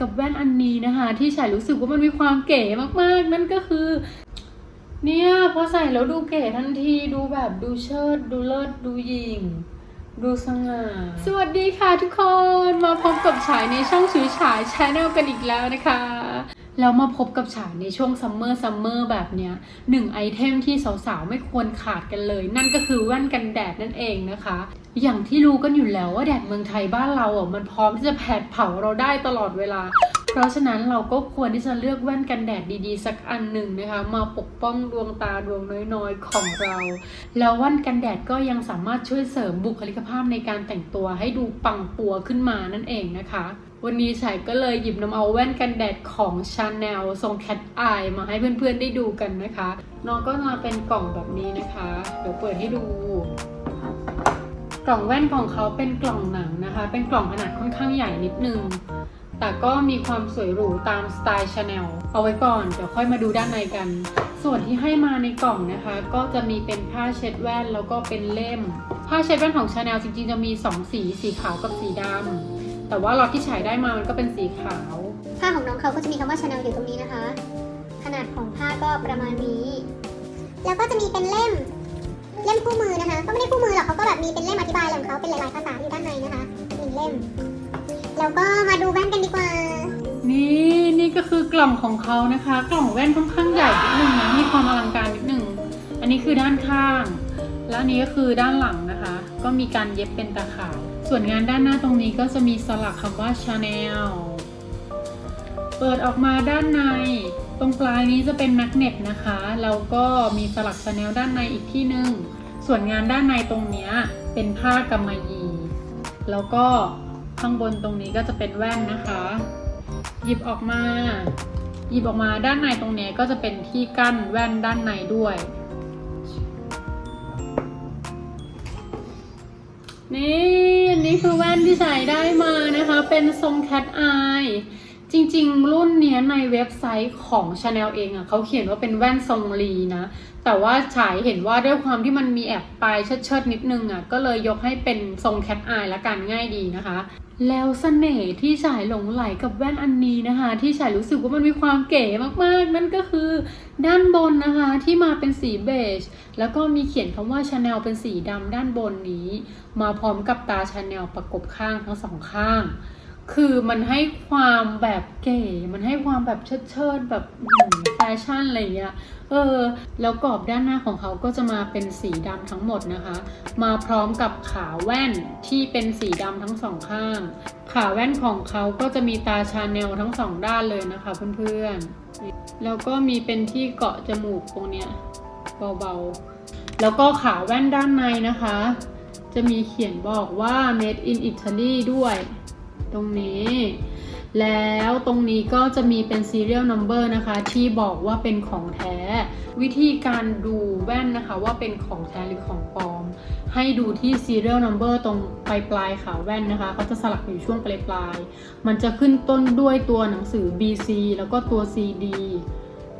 กับแว่นอันนี้นะคะ ที่ฉัยรู้สึกว่ามันมีความเก๋มากๆ นั่นก็คือ เนี่ยพอใส่แล้วดูเก๋ทันทีดูแบบดูเชิด ดูเลิศดูหยิงดูสง่า สวัสดีค่ะทุกคน มาพบกับฉายในช่องชุยฉายชาแนลกันอีกแล้วนะคะ แล้วมาพบกับฉายในช่วงซัมเมอร์ซัมเมอร์แบบเนี้ยหนึ่งไอเทมที่สาวๆ ไม่ควรขาดกันเลย นั่นก็คือแว่นกันแดดนั่นเองนะคะ อย่างที่รู้กันอยู่แล้วว่าแดดเมืองไทยบ้านเราอะมันพร้อมที่จะแผดเผาเราได้ตลอดเวลา เพราะฉะนั้นเราก็ควรที่จะเลือกแว่นกันแดดดีๆ สักอันหนึ่งนะคะ มาปกป้องดวงตาดวงน้อยๆของเรา แล้วแว่นกันแดดก็ยังสามารถช่วยเสริมบุคลิกภาพในการแต่งตัวให้ดูปังปัวขึ้นมานั่นเองนะคะวันนี้ฉายก็เลยหยิบนำเอาแว่นกันแดดของ Chanel ทรงแคทอายมาให้เพื่อนๆได้ดูกันนะคะ น้องก็มาเป็นกล่องแบบนี้นะคะ เดี๋ยวเปิดให้ดู กล่องแว่นของเขาเป็นกล่องหนังนะคะ เป็นกล่องขนาดค่อนข้างใหญ่นิดนึง แต่ก็มีความสวยหรูตามสไตล์ชาแนลเอาไว้ก่อน เดี๋ยวค่อยมาดูด้านในกัน ส่วนที่ให้มาในกล่องนะคะ ก็จะมีเป็นผ้าเช็ดแว่นแล้วก็เป็นเล่ม ผ้าเช็ดแว่นของชาแนลจริงๆ จะมี 2 สี สีขาวกับสีดำ แต่ว่าล็อตที่ฉายได้มามันก็เป็นสีขาว ผ้าของน้องเขาก็จะมีคำว่าชาแนลอยู่ตรงนี้นะคะ ขนาดของผ้าก็ประมาณนี้ แล้วก็จะมีเป็นเล่ม เล่มคู่มือนะคะ ก็ไม่ได้คู่มือหรอกเขาก็แบบมีเป็นเล่มอธิบายของเขาเป็นหลายๆภาษาอยู่ด้านในนะคะหนึ่งเล่ม แล้วก็มาดูแว่นกันดีกว่า นี่นี่ก็คือกล่องของเขานะคะ กล่องแว่นค่อนข้างใหญ่นิดนึงนะมีความอลังการนิดนึงอันนี้คือด้านข้าง แล้วอันนี้ก็คือด้านหลังนะคะ ก็มีการเย็บเป็นตาข่ายส่วนงานด้านหน้าตรงนี้ก็จะมีสลักคำว่า Chanel เปิดออกมาด้านใน ตรงปลายนี้จะเป็นแมกเนตนะคะแล้วก็มีสลัก Chanel ด้านในอีกที่หนึ่งส่วนงานด้านในตรงนี้เป็นผ้ากำมะหยี่แล้วก็ข้างบนตรงนี้ก็จะเป็นแว่นนะคะ หยิบออกมา หยิบออกมาด้านในตรงนี้ก็จะเป็นที่กั้นแว่นด้านในด้วย นี่อันนี้คือแว่นที่ใส่ได้มานะคะ เป็นทรงแคทอาย จริงๆ รุ่นเนี้ยในเว็บไซต์ของ Chanel เองอะ่ะเขาเขียนว่าเป็นแว่นทรงลีนะ แต่ว่าฉายเห็นว่าด้วยความที่มันมีแอบปลายเชิดๆนิดนึงอะ่ะก็เลยยกให้เป็นทรงแคทอายละกันง่ายดีนะคะ แล้วสเสน่ห์ที่ฉายหลงไหลกับแว่นอันนี้นะคะ ที่ฉายรู้สึกว่ามันมีความเก๋มากๆ นั่นก็คือด้านบนนะคะที่มาเป็นสีเบจแล้วก็มีเขียนคำว่า Chanel เป็นสีดำด้านบนนี้ มาพร้อมกับตา Chanel ประกบข้างทั้งสองข้าง คือมันให้ความแบบเก๋ มันให้ความแบบเชิดเชิดแบบแฟชั่นอะไรอย่างเงี้ย เออ แล้วกรอบด้านหน้าของเขาก็จะมาเป็นสีดำทั้งหมดนะคะ มาพร้อมกับขาแว่นที่เป็นสีดำทั้งสองข้าง ขาแว่นของเขาก็จะมีตาชาแนลทั้งสองด้านเลยนะคะเพื่อนๆ แล้วก็มีเป็นที่เกาะจมูกตรงเนี้ยเบาๆ แล้วก็ขาแว่นด้านในนะคะ จะมีเขียนบอกว่า made in Italy ด้วย ตรงนี้ แล้วตรงนี้ก็จะมีเป็น serial number นะคะ ที่บอกว่าเป็นของแท้ วิธีการดูแว่นนะคะว่าเป็นของแท้หรือของปลอม ให้ดูที่ serial number ตรงปลายปลายๆขาแว่นนะคะเขาจะสลักอยู่ช่วงปลายปลายๆมันจะขึ้นต้นด้วยตัวหนังสือ BC แล้วก็ตัว CD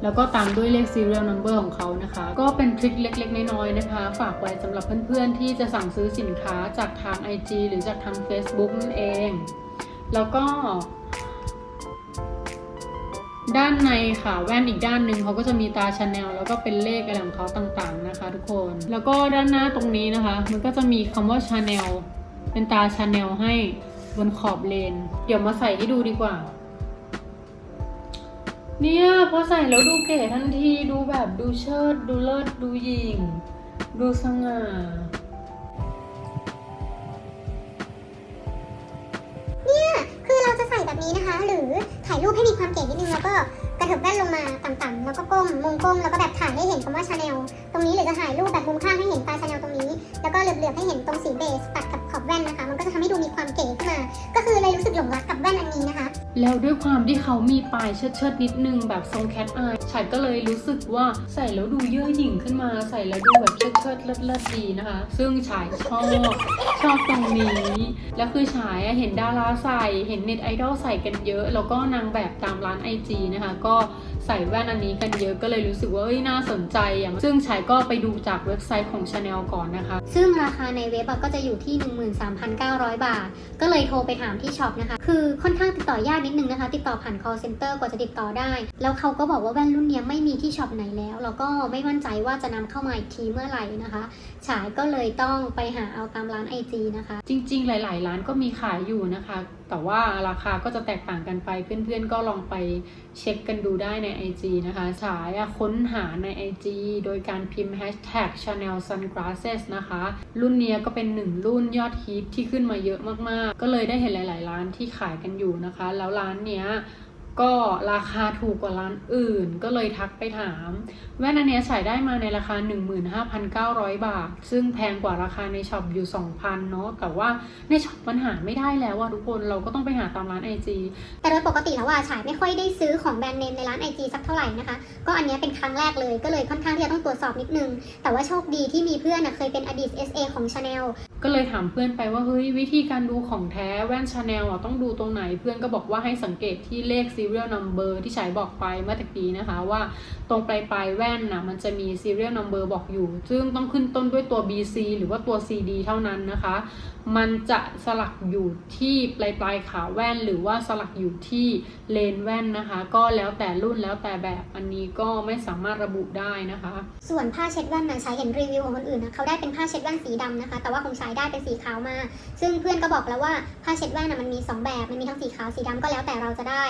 แล้วก็ตามด้วยเลข serial number ของเขานะคะ ก็เป็นทริคเล็ก ๆ น้อยๆนะคะ ฝากไว้สำหรับเพื่อนๆ ที่จะสั่งซื้อสินค้าจากทาง IG หรือจากทาง Facebook นั่นเอง แล้วก็ ด้านในค่ะแว่นอีกด้านหนึ่งเขาก็จะมีตาชาแนลแล้วก็เป็นเลขอะไรของเขาต่างๆนะคะ ทุกคน แล้วก็ด้านหน้าตรงนี้นะคะ มันก็จะมีคำว่าชาแนลเป็นตาชาแนลให้บนขอบเลน เดี๋ยวมาใส่ให้ดูดีกว่า เนี่ยพอใส่แล้วดูเก๋ทันทีดูแบบดูเชิด ดูเลิศดูหยิ่ง ดูสง่า นี้นะคะ หรือถ่ายรูปให้มีความเก๋นิดนึงแล้วก็กระเถิบแว่นลงมาต่ำๆแล้วก็ก้มมุมก้มแล้วก็แบบถ่ายให้เห็นคำว่าชาแนลตรงนี้หรือจะถ่ายรูปแบบมุมข้างให้เห็นตาชาแนลตรงนี้ แล้วก็เหลือบๆให้เห็นตรงสีเบสตัดกับขอบแว่นนะคะ มันก็จะทำให้ดูมีความเก๋ขึ้นมา ก็คือเลยรู้สึกหลงรักกับแว่นอันนี้นะคะ แล้วด้วยความที่เขามีปลายเชิดเชิดๆนิดนึงแบบทรงแคทอายฉายก็เลยรู้สึกว่าใส่แล้วดูเย่อหยิ่งขึ้นมา ใส่แล้วดูแบบเชิดเชิดๆเลิศๆดีนะคะ ซึ่งฉายชอบชอบตรงนี้ แล้วคือฉายเห็นดาราใส่เห็นเน็ตไอดอลใส่กันเยอะ แล้วก็นางแบบตามร้านไอจีนะคะก็ ใส่แว่นอันนี้กันเยอะก็เลยรู้สึกว่าเอ้ยน่าสนใจอะซึ่งชายก็ไปดูจากเว็บไซต์ของ Chanel ก่อนนะคะ ซึ่งราคาในเว็บอะก็จะอยู่ที่ 13,900 บาท ก็เลยโทรไปถามที่ช็อปนะคะ คือค่อนข้างติดต่อยากนิดนึงนะคะ ติดต่อผ่าน call center กว่าจะติดต่อได้ แล้วเขาก็บอกว่าแว่นรุ่นเนี้ยไม่มีที่ช็อปไหนแล้ว แล้วก็ไม่มั่นใจว่าจะนำเข้ามาอีกทีเมื่อไหร่นะคะฉายก็เลยต้องไปหาเอาตามร้าน IG นะคะ จริง ๆ หลาย ๆ ร้านก็มีขายอยู่นะคะ แต่ว่าราคาก็จะแตกต่างกันไปเพื่อนๆก็ลองไปเช็คกันดูได้ใน IG นะคะ ฉายค้นหาใน IG โดยการพิมพ์ hashtag Chanel Sunglasses นะคะ รุ่นเนี้ยก็เป็นหนึ่งรุ่นยอดฮิตที่ขึ้นมาเยอะมากๆ ก็เลยได้เห็นหลาย ๆ ร้านที่ขายกันอยู่นะคะ แล้วร้านเนี้ย ก็ราคาถูกกว่าร้านอื่น ก็เลยทักไปถาม แว่นอันเนี้ยฉายได้มาในราคา 15,900 บาท ซึ่งแพงกว่าราคาในช็อปอยู่ 2,000 เนาะแต่ว่าในช็อปมันหาไม่ได้แล้วอะทุกคนเราก็ต้องไปหาตามร้าน IG แต่โดยปกติแล้วว่าฉายไม่ค่อยได้ซื้อของแบรนด์เนมในร้าน IG สักเท่าไหร่นะคะ ก็อันเนี้ยเป็นครั้งแรกเลยก็เลยค่อนข้างที่จะต้องตรวจสอบนิดนึง แต่ว่าโชคดีที่มีเพื่อนนะเคยเป็นอดีต SA ของ Chanel ก็เลยถามเพื่อนไปว่าเฮ้ยวิธีการดูของแท้แว่นชาแนลอะต้องดูตรงไหนเพื่อนก็บอกว่าให้สังเกตที่เลข serial number ที่ฉายบอกไปเมื่อตะกี้นะคะว่าตรงปลายปลายแว่นนะมันจะมี serial number บอกอยู่ ซึ่งต้องขึ้นต้นด้วยตัว BC หรือว่าตัว CD เท่านั้นนะคะ มันจะสลักอยู่ที่ปลายปลายขาแว่น หรือว่าสลักอยู่ที่เลนแว่นนะคะ ก็แล้วแต่รุ่นแล้วแต่แบบอันนี้ก็ไม่สามารถระบุได้นะคะ ส่วนผ้าเช็ดแว่นนะใช้เห็นรีวิวของคนอื่นนะเขาได้เป็นผ้าเช็ดแว่นสีดำนะคะ แต่ว่าของชายได้เป็นสีขาวมา ซึ่งเพื่อนก็บอกแล้วว่าผ้าเช็ดแว่นนะมันมี 2 แบบมันมีทั้งสีขาวสีดำก็แล้วแต่เราจะได้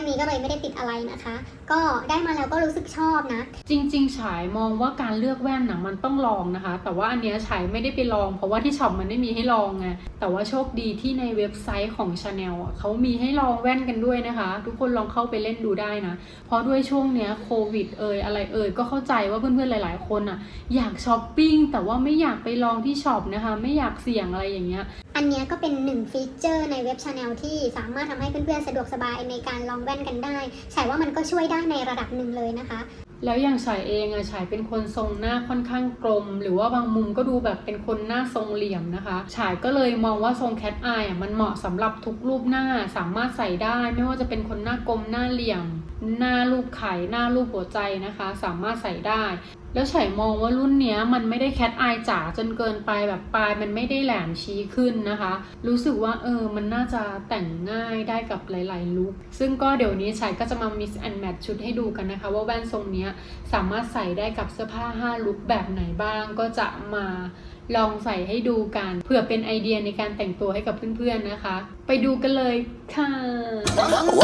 รื่องนี้ก็เลยไม่ได้ติดอะไรนะคะ ก็ได้มาแล้วก็รู้สึกชอบนะ จริง ๆ ฉายมองว่าการเลือกแว่นนะมันต้องลองนะคะ แต่ว่าอันเนี้ยฉายไม่ได้ไปลอง เพราะว่าที่ช็อปมันไม่มีให้ลองไงแต่ว่าโชคดีที่ในเว็บไซต์ของ Chanel อะเขามีให้ลองแว่นกันด้วยนะคะ ทุกคนลองเข้าไปเล่นดูได้นะ เพราะด้วยช่วงเนี้ยโควิดเอ่ยอะไรเอ่ยก็เข้าใจว่าเพื่อนๆหลาย ๆ คนอะอยากช้อปปิ้งแต่ว่าไม่อยากไปลองที่ช็อปนะคะ ไม่อยากเสี่ยงอะไรอย่างเงี้ย อันเนี้ยก็เป็นหนึ่งฟีเจอร์ในเว็บ Chanel ที่สามารถทำให้เพื่อนๆสะดวกสบายในการลองแว่นกันได้ฉายว่ามันก็ช่วยได้ในระดับหนึ่งเลยนะคะ แล้วอย่างฉายเองอะฉายเป็นคนทรงหน้าค่อนข้างกลม หรือว่าบางมุมก็ดูแบบเป็นคนหน้าทรงเหลี่ยมนะคะฉายก็เลยมองว่าทรงแคทอายอะมันเหมาะสำหรับทุกรูปหน้าสามารถใส่ได้ ไม่ว่าจะเป็นคนหน้ากลมหน้าเหลี่ยม หน้ารูปไข่หน้ารูปหัวใจนะคะ สามารถใส่ได้ แล้วฉายมองว่ารุ่นเนี้ยมันไม่ได้แคทอายจ๋าจนเกินไปแบบปลายมันไม่ได้แหลมชี้ขึ้นนะคะ รู้สึกว่าเออมันน่าจะแต่งง่ายได้กับหลาย ๆ ลุคซึ่งก็เดี๋ยวนี้ฉายก็จะมา mix and match ชุดให้ดูกันนะคะ ว่าแว่นทรงเนี้ยสามารถใส่ได้กับเสื้อผ้า 5 ลุคแบบไหนบ้างก็จะมา ลองใส่ให้ดูกันเผื่อเป็นไอเดียในการแต่งตัวให้กับเพื่อนๆนะคะ ไปดูกันเลยค่ะ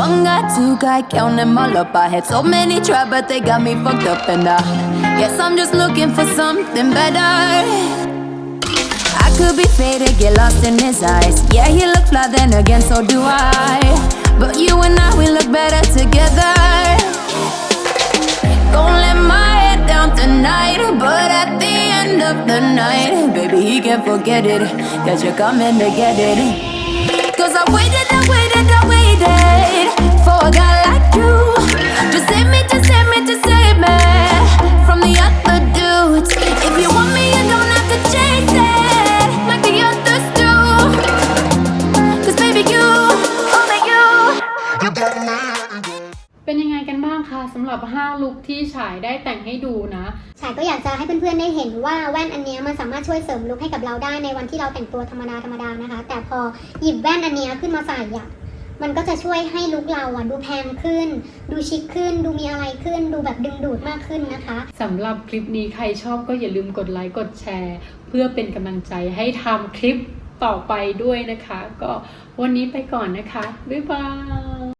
One guy, two guy, count them all up. I had so many try, but they got me fucked up, and I guess I'm just looking for something better. I could be faded, get lost in his eyes. Yeah, he look fly, then again, so do I. But you and I, we look better together. Gonna let my head down tonight, but at the end of the night, baby, he can't forget it. Cause you're coming to get it. Cause I waited, I waited, I waited for a guy like you. Just save me, just save me, just save me สำหรับ 5 ลุคที่ฉายได้แต่งให้ดูนะ ฉายก็อยากจะให้เพื่อนๆได้เห็นว่าแว่นอันเนี้ยมันสามารถช่วยเสริมลุคให้กับเราได้ในวันที่เราแต่งตัวธรรมดาธรรมดานะคะ แต่พอหยิบแว่นอันเนี้ยขึ้นมาใส่อะมันก็จะช่วยให้ลุคเราอะดูแพงขึ้น ดูชิคขึ้น ดูมีอะไรขึ้น ดูแบบดึงดูดมากขึ้นนะคะ สำหรับคลิปนี้ใครชอบก็อย่าลืมกดไลค์กดแชร์ เพื่อเป็นกำลังใจให้ทำคลิปต่อไปด้วยนะคะ ก็วันนี้ไปก่อนนะคะ บ๊ายบาย